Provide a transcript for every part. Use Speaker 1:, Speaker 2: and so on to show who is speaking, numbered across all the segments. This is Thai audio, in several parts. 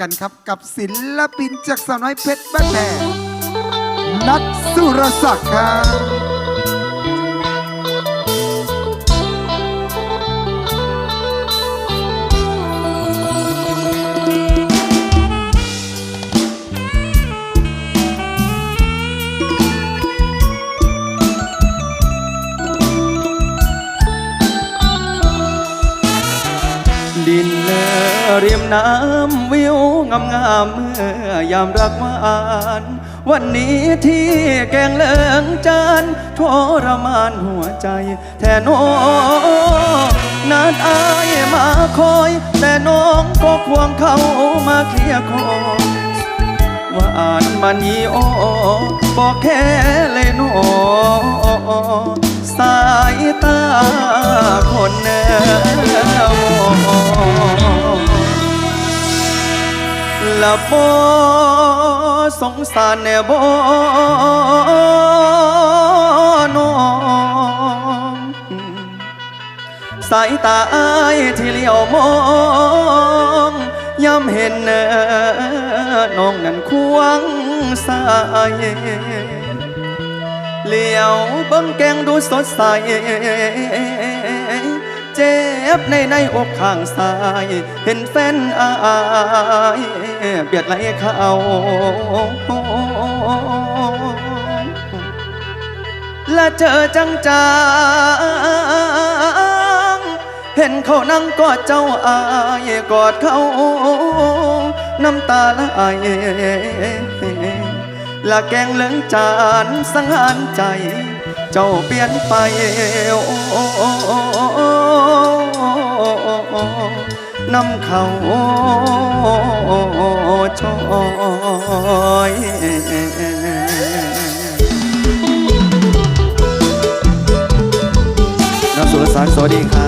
Speaker 1: กันครับ กับศิลปินจากสาวน้อยเพชรบ้านแพงนัทสุรศักดิ์ครับ
Speaker 2: น้ำวิวงามงามเมื่อยามรักหวานวันนี้ที่แกงเหลืองจานทรมานหัวใจ แทนน้อนานอายมาคอย แต่น้องก็ควงเขามาเคลียร์คอว่าอ่านมันยีโอบอกแค่เลยหนอสายตาคนแนว ละบอสงสารแน่บน้องสายตาอ้ายที่เลี้ยวมองย้ำเห็นเน้อน้องนั้นควงสายเลี้ยวเบิ้งแกงดูสดใส เจ็บในในอกข้างซ้าย เห็นแฟนอายเบียดไหลเขาและเจอจังจางเห็นเขานั่งกอดเจ้าอายกอดเขาน้ำตาละอายละแกงเลืองจานสังหารใจ เจ้าเปลี่ยนไป น้ำเขาชอยน้องสุรสารสวัสดีครับ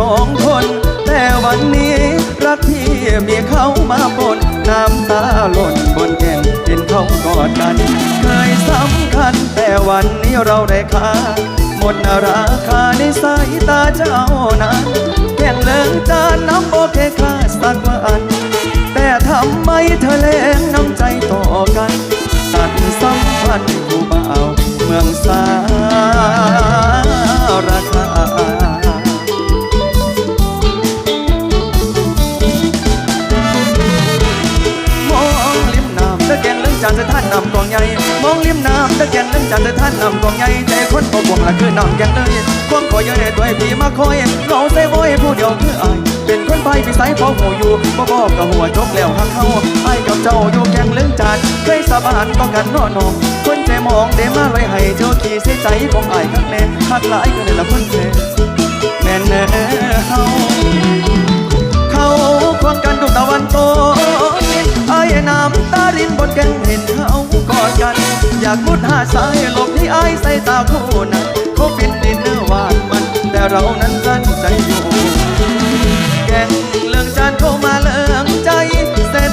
Speaker 2: สองคน แต่วันนี้รักพี่มีเขามาปนน้ำตาหล่นบนแก้มเห็นเขากอดกัน เคยสำคัญแต่วันนี้เราได้ค่าหมดราคาในสายตาเจ้านั้นแข่งเลิงจานน้ำโอเคค่าสักวันแต่ทำไมเธอแลงน้ำใจต่อกันำกองใหญ่มองริมน้ำตะแกงเรื่องจานสะท่านนำกองใหญ่แต่คนบ่บวงละคือน้ำแกงเลยความขอเยอะในตัวพี่มาคอยเราใส่บอยผู้เดียวคืออายเป็นคนไปพิสัยพอหูอยู่บ่บอกกับหัวจกแล้วหักเขาไอ้กับเจ้าอยู่แกงเรื่องจานเคยสาบานก็กันนอนองคนใจมองเดมาไว้ให้เจ้าขี่เสียใจของไอ้ข้างแน่หักหลายก็ในละคนเทแม่นแน่เฮาเขาควงกันดูตะวันโต น้ำตารินบนแก้มเห็นเขากอดกัน อยากมุดหาสายหลบที่ไอ้ใส่ตาคู่นั้นเขาเป็นดินเนื้อหวานมัน แต่เรานั้นกั้นใจอยู่แกงเรื่องจานเข้ามาเลื่องใจเสร็จ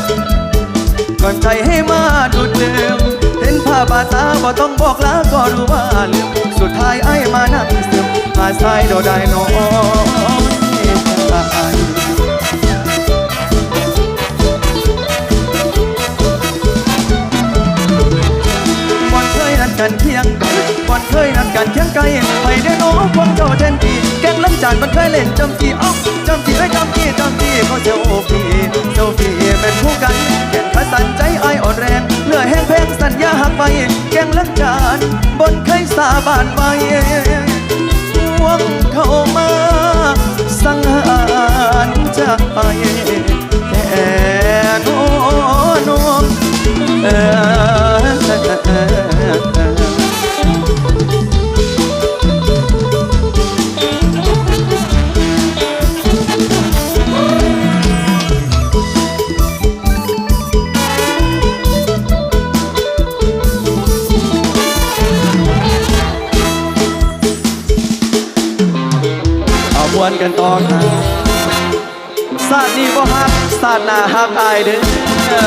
Speaker 2: ก่อนใจให้มาดูดลืมเห็นภาบาตาบ่ต้องบอกลาก็รู้ว่าลืมสุดท้ายไอ้มานั่งซึมหาสายโดได้น้อย กันเคียงไก่ไปได้น้องพวกเจ้าเทนทีแกงล้ำจานมันเคยเล่นจำจีเอ้าจำจีให้จำจีจำจีเขาเจ้าโอพีเจ้าพีเป็นผู้กันแก่นขัดสันใจไออ่อนแรงเหลือแห้งแพงสัญญาหักไปแกงล้ำจานบนเคยสาบานไปห่วงเข้ามาสังหารใจแต่น้องน้เออ มวนกันต่อครับศาดนี้บ่ฮักศาสตร์หน้าฮักอายเด้อ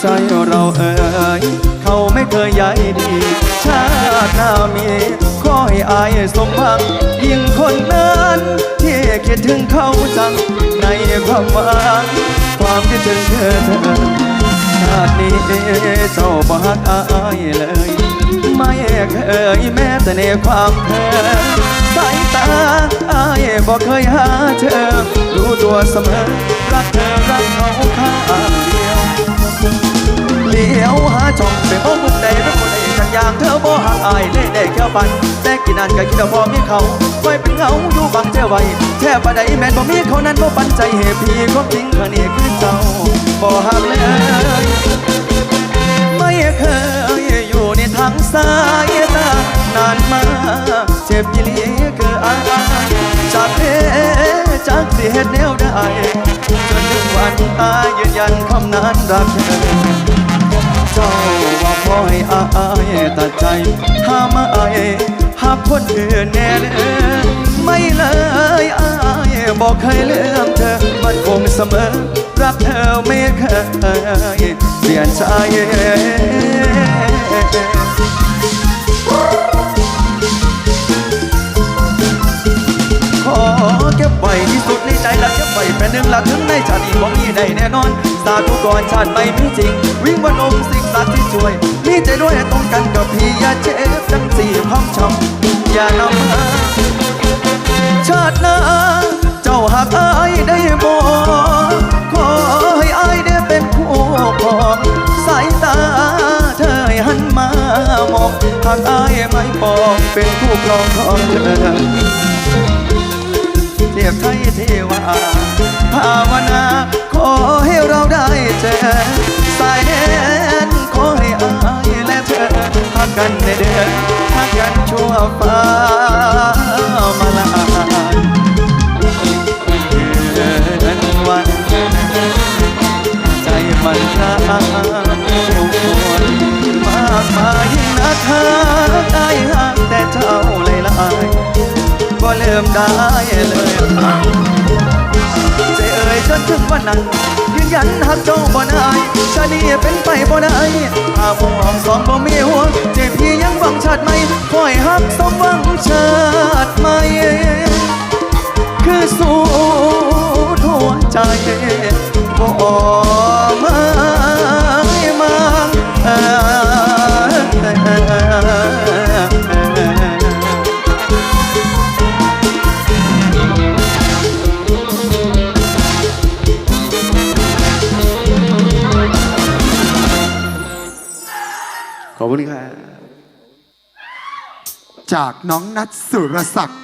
Speaker 2: ใจเราเอ่ยเขาไม่เคยใยดี ชาติหน้ามีขอให้อายสมหวังยิ่งคนนั้นที่คิดถึงเขาจังในความหวังความคิดถึงเธอเธอ ชาตินี้เจ้าบ่ฮักอายเลย ไม่เคยแม้แต่ในความเธอสายตาอายบอกเคยหาเธอ รู้ตัวเสมอ รักเธอรักเขาข้างเดียวเลี้ยวหาช่อง อบ่ห่ายเลยได้แค่ฝันแต่กินนานก็คิดว่าพอมีเขาไว้เป็นเงาอยู่บังเจ้าไว้แช่ปะใดแม่นบ่มีเขานั้นบ่ปันใจให้พี่ความจริงข้านี้คือเจ้าบ่ห่างเลยไม่เคยอยู่ในทางสายตานานมาเจ็บยี่ลีคืออายจากเพจากสิเหตุแนวได้จนถึงวันตายยืนยันคำนั้นรักเธอเจ้าว่าพอให้อา ห้ามอหากคนอื่นแน่เลยไม่เลยอายบอกเคยเลื่อมเธอ มันคงเสมอ รักเธอไม่เคยเปลี่ยนใจขอเก็บไว้ที่สุดในใจและเก็บไว้เป็นหนึ่งละถึงในชาตินี้บ่มีได้แน่นอน สาธุก่อนชาติไม่มีจริง วิ่งวันองค์สิ่งศักดิ์ที่ช่วย มีใจด้วยตรงกันกับพี่ยาเจ็บจังสี่พร้อมช้ำอย่านำมาชาติหน้าเจ้าหากอายได้บ่ขอให้อายได้เป็นคู่ครองสายตาเธอหันมามองหากอายไม่ปองเป็นคู่ครองของเธอเทียบไทยเทวาภาวนาขอให้เราได้เจอสายแนขอให้อาย เธอพักกันในเดือนพักกันชั่วฟ้ามาลาเดือนวันใจมันร้างทุกคนมากมายนักหาได้ห่างแต่เจ้าเลยลายก็เริ่มได้เลย วันนั้นยืนยันหักเจ้าบ่ได้ชาลีเป็นไปบ่ได้อาหมองสองบ่มีหัวเจพี่ยังหวังชาติไหม่คอยหักสมหวังชาติไหม่คือสู้ทั่วใจบ่
Speaker 1: จากน้องนัทสุรศักดิ์